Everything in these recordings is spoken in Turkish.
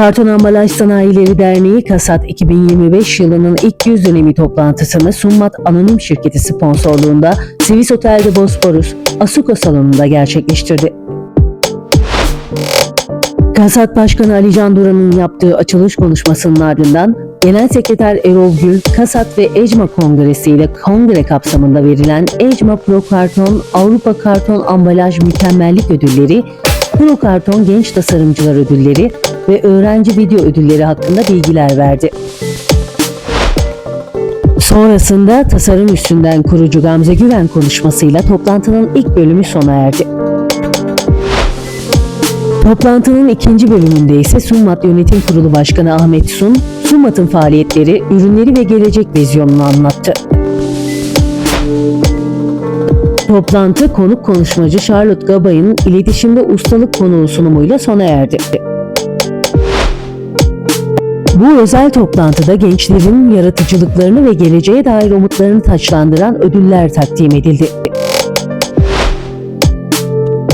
Karton Ambalaj Sanayileri Derneği Kasat 2025 yılının ilk yüz dönemi toplantısını Summat Anonim Şirketi sponsorluğunda Sivis Otel'de Bosporus Asuka Salonu'nda gerçekleştirdi. Kasat Başkanı Ali Can Duran'ın yaptığı açılış konuşmasının ardından Genel Sekreter Erol Gül, Kasat ve Ecma Kongresi ile kongre kapsamında verilen Ecma Pro Karton Avrupa Karton Ambalaj Mükemmellik Ödülleri, Pro Karton Genç Tasarımcılar Ödülleri ve Öğrenci Video Ödülleri hakkında bilgiler verdi. Sonrasında tasarım üstünden kurucu Gamze Güven konuşmasıyla toplantının ilk bölümü sona erdi. Toplantının ikinci bölümünde ise Summat Yönetim Kurulu Başkanı Ahmet Sun, Summat'ın faaliyetleri, ürünleri ve gelecek vizyonunu anlattı. Toplantı konuk konuşmacı Charlotte Gabay'ın iletişimde ustalık konuğu sunumuyla sona erdi. Bu özel toplantıda gençlerin yaratıcılıklarını ve geleceğe dair umutlarını taçlandıran ödüller takdim edildi.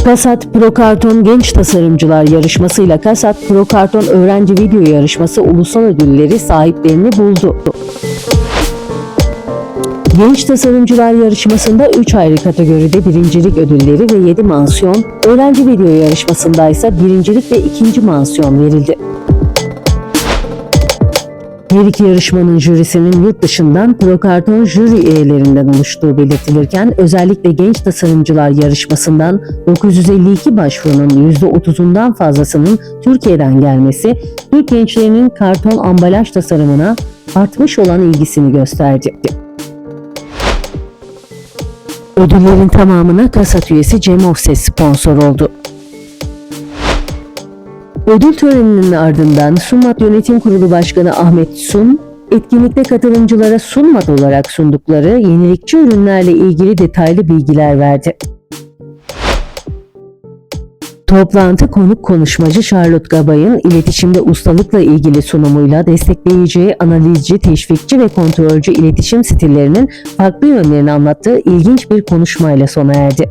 Kasat Pro Karton Genç Tasarımcılar Yarışması'yla Kasat Pro Karton Öğrenci Video Yarışması ulusal ödülleri sahiplerini buldu. Genç Tasarımcılar Yarışması'nda 3 ayrı kategoride birincilik ödülleri ve 7 mansiyon, öğrenci video yarışmasında ise birincilik ve ikinci mansiyon verildi. Her iki yarışmanın jürisinin yurt dışından Prokarton jüri üyelerinden oluştuğu belirtilirken özellikle genç tasarımcılar yarışmasından 952 başvurunun %30'undan fazlasının Türkiye'den gelmesi, Türk gençlerinin karton ambalaj tasarımına artmış olan ilgisini gösterdi. Ödüllerin tamamına Kasat üyesi Cem Offset sponsor oldu. Ödül töreninin ardından Sunmat Yönetim Kurulu Başkanı Ahmet Sun, etkinlikte katılımcılara Sunmat olarak sundukları yenilikçi ürünlerle ilgili detaylı bilgiler verdi. Toplantı konuk konuşmacı Charlotte Gabay'ın iletişimde ustalıkla ilgili sunumuyla destekleyici, analizci, teşvikçi ve kontrolcü iletişim stillerinin farklı yönlerini anlattığı ilginç bir konuşmayla sona erdi.